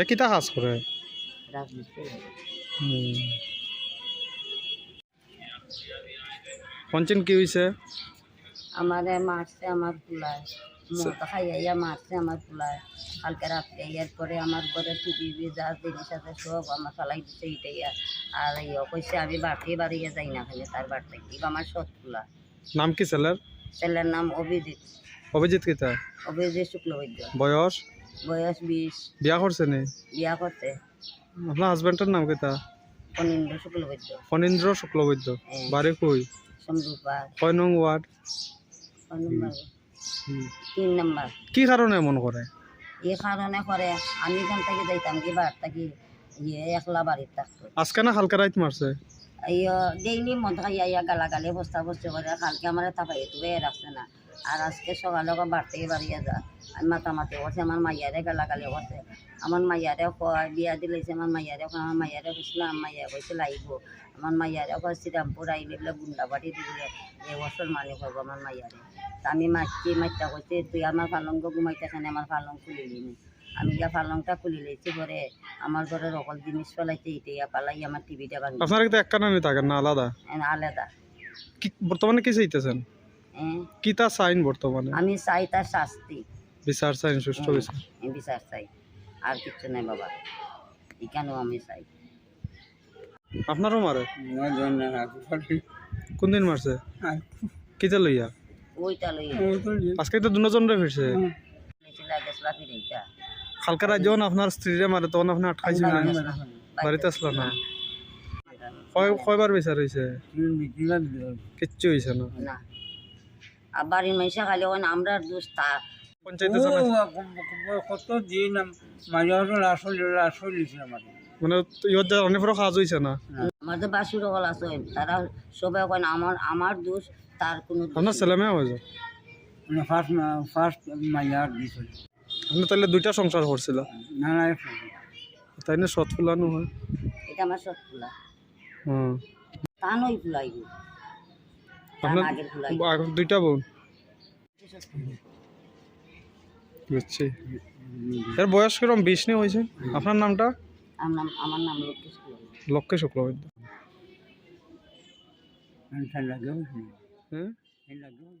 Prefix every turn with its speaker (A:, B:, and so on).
A: এ কিতা কাজ করে পঞ্চিন কি হয়েছে
B: আমারে মারছে আমার ফুলায়। মদ খাইয়া মারছে আমার ফুলায়। কালকে রাত্রে ইয়ার পরে আমার ঘরে টিভি যা জিনিস আছে সব আমার ফালাই ইটাইয়া। আর ইয়ে কইছে আমি বাড়তে বাড়িয়ে যাই না খালি তার বাড়তে। কি আমার সৎ ফুলা।
A: নাম কি ছেলের?
B: ছেলের নাম অভিজিৎ।
A: অভিজিৎ কিতা
B: অভিজিৎ শুক্লবৈদ্য।
A: বয়স?
B: বয়স বিশ।
A: বিয়া করছে নি?
B: বিয়া করছে।
A: আপনার হাজবেন্ডের নাম কিতা
B: অনিন্দ শুক্লবৈদ্য।
A: ফণীন্দ্র শুক্লবৈদ্য। বাড়ি কই
B: সমরূপা
A: কয় নং ওয়ার্ড
B: তিন নম্বর
A: কি কারণে এমন করে
B: এই কারণে করে আমি এখান থেকে যাইতাম কি বার থাকি? ইয়ে একলা বাড়ির থাকতো
A: আজকে না হালকা রাইত মারছে
B: ডেইলি মদ খাইয়া ইয়া গালাগালি বস্তা বস্তি করে কালকে আমার তাপাই তুবে রাখছে না। আর আজকে সকালে থেকে বাড়িয়ে যা মাতামাতি করছে আমার মাইয়ারে গালাগালি করছে। আমার মাইয়ারে কয় বিয়া দিলেছে আমার মাইয়ারে কয় আমার মাইয়ারে কৈছিল আমার মাইয়া কৈছিল আইব আমার মাইয়ারে কয় শ্রীরামপুর আইলে বলে গুন্ডা বাড়ি দিলে এবছর মানে করব আমার মাইয়ারে। আমি মারছি মাইটা কইছে তুই আমার পালঙ্গ ঘুমাইতেখানে আমার পালং খুলিলি নি। আমি গিয়া পালংটা খুলি লইছি পরে আমার ঘরের অকল জিনিস ফেলাইছে ইটা পালাই আমার টিভিটা ভাঙি
A: আপনারা কিন্তু এক কারণে থাকেন না আলাদা?
B: আলাদা।
A: কি বর্তমানে কি চাইতেছেন? কি তা সাইন বর্তমানে?
B: আমি চাই তার শাস্তি।
A: বিচার সাইন সুষ্ঠু বিচার।
B: বিচার চাই। আর কিচ্ছু নাই বাবা। এখানেও আমি চাই।
A: আপনারও মারে? কোন দিন মারছে? কিতা লইয়া?
B: ওইটা লই
A: আজকে তো দুজন রে ফিরছে
B: গেছলা ফিরেইটা
A: কালকে রাত যখন আপনার স্ত্রীরে মারে তখন আপনি আটকাইছিলেন। বাড়িতে আসলো না। কয় কয়বার বিচার হয়েছে কিচ্ছু হয়েছে না।
B: না। আর বাড়ির মাইসা খালি ওখানে আমরা দোষ
A: পঞ্চায়েতে জানা
C: কত দিন মাঝে লাশ লাশ লিখছিল আমাদের।
A: মানে ইহত অনেক বড় কাজ হয়েছে না?
B: আমাদের বাসুর হল আছে তারা সবাই ওখানে আমার আমার দোষ তার কোনো দোষ
A: আপনার। ছেলে মেয়ে হয়েছে?
C: মানে ফার্স্ট ফার্স্ট মাইয়ার দিছিল
A: আপনি তাহলে দুইটা সংসার করছিল।
C: না না
A: তাই না সৎ ফুলানো হয়?
B: এটা আমার সব ফুলা।
A: হুম।
B: তা নই
A: আপনার দুইটা বোন? বুঝছি। এর বয়স কিরম? বিশ নিয়ে হয়েছে? আপনার নামটা?
B: আমার নাম আমার নাম লক্ষ্মী শুক্লা
A: লক্ষ্মী শুক্লবৈদ্য। হ্যাঁ
C: লাগেও